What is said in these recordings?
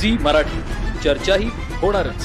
Zee Marathi. चर्चाही होणारच.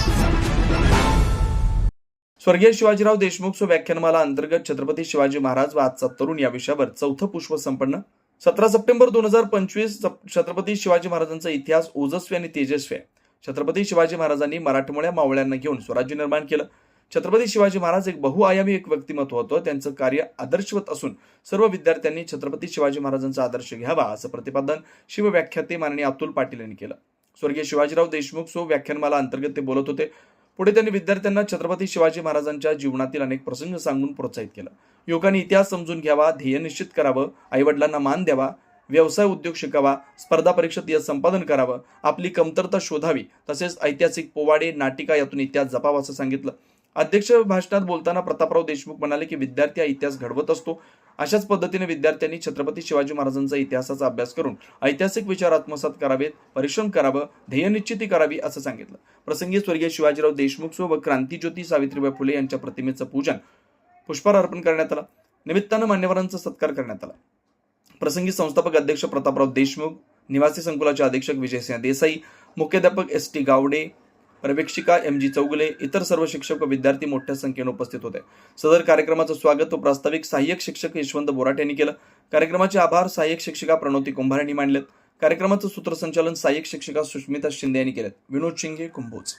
स्वर्गीय शिवाजीराव देशमुख सो व्याख्यानमाला अंतर्गत छत्रपती शिवाजी महाराज व आजचा तरुण या विषयावर चौथं पुष्प संपन्न. सतरा सप्टेंबर दोन हजार पंचवीस छत्रपती शिवाजी महाराजांचा इतिहास ओजस्वी आणि तेजस्वी आहे. छत्रपती शिवाजी महाराजांनी मराठमोळ्या मावळ्यांना घेऊन स्वराज्य निर्माण केलं. छत्रपती शिवाजी महाराज एक बहुआयामी एक व्यक्तिमत्व होतं. त्यांचं कार्य आदर्शवत असून सर्व विद्यार्थ्यांनी छत्रपती शिवाजी महाराजांचा आदर्श घ्यावा असं प्रतिपादन शिवव्याख्याते माननीय अतुल पाटील यांनी केलं. स्वर्गीय शिवाजीराव देशमुख सो व्याख्यानमाला अंतर्गत ते बोलत होते. पुढे त्यांनी विद्यार्थ्यांना छत्रपती शिवाजी महाराजांच्या जीवनातील अनेक प्रसंग सांगून प्रोत्साहित केलं. युवकांनी इतिहास समजून घ्यावा ध्येय निश्चित करावं आईवडिलांना मान द्यावा व्यवसाय उद्योग शिकावा स्पर्धा परीक्षेत यश संपादन करावं आपली कमतरता शोधावी तसेच ऐतिहासिक पोवाडे नाटिका यातून इतिहास जपावा असं सांगितलं. अध्यक्ष भाषणात बोलताना प्रतापराव देशमुख म्हणाले की विद्यार्थी हा इतिहास घडवत असतो. अशाच पद्धतीने विद्यार्थ्यांनी छत्रपती शिवाजी महाराजांचा इतिहासाचा अभ्यास करून ऐतिहासिक विचार आत्मसात करावेत परिश्रम करावं ध्येय निश्चिती करावी असं सांगितलं. प्रसंगी स्वर्गीय शिवाजीराव देशमुख व क्रांतीज्योती सावित्रीबाई फुले यांच्या प्रतिमेचं पूजन पुष्पहार अर्पण करण्यात आला. निमित्तानं मान्यवरांचा सत्कार करण्यात आला. प्रसंगी संस्थापक अध्यक्ष प्रतापराव देशमुख निवासी संकुलाचे अधीक्षक विजयसिंह देसाई मुख्याध्यापक एस टी गावडे पर्यवेक्षिका एम जी चौगुले इतर सर्व शिक्षक व विद्यार्थी मोठ्या संख्येने उपस्थित होते. सदर कार्यक्रमाचं स्वागत व प्रास्ताविक सहाय्यक शिक्षक यशवंत बोराट यांनी केलं. कार्यक्रमाचे आभार सहाय्यक शिक्षिका प्रणोती कुंभार यांनी मांडलेत. कार्यक्रमाचं सूत्रसंचालन सहाय्यक शिक्षिका सुष्मिता शिंदे यांनी केलं विनोद शिंगे कुंभोज.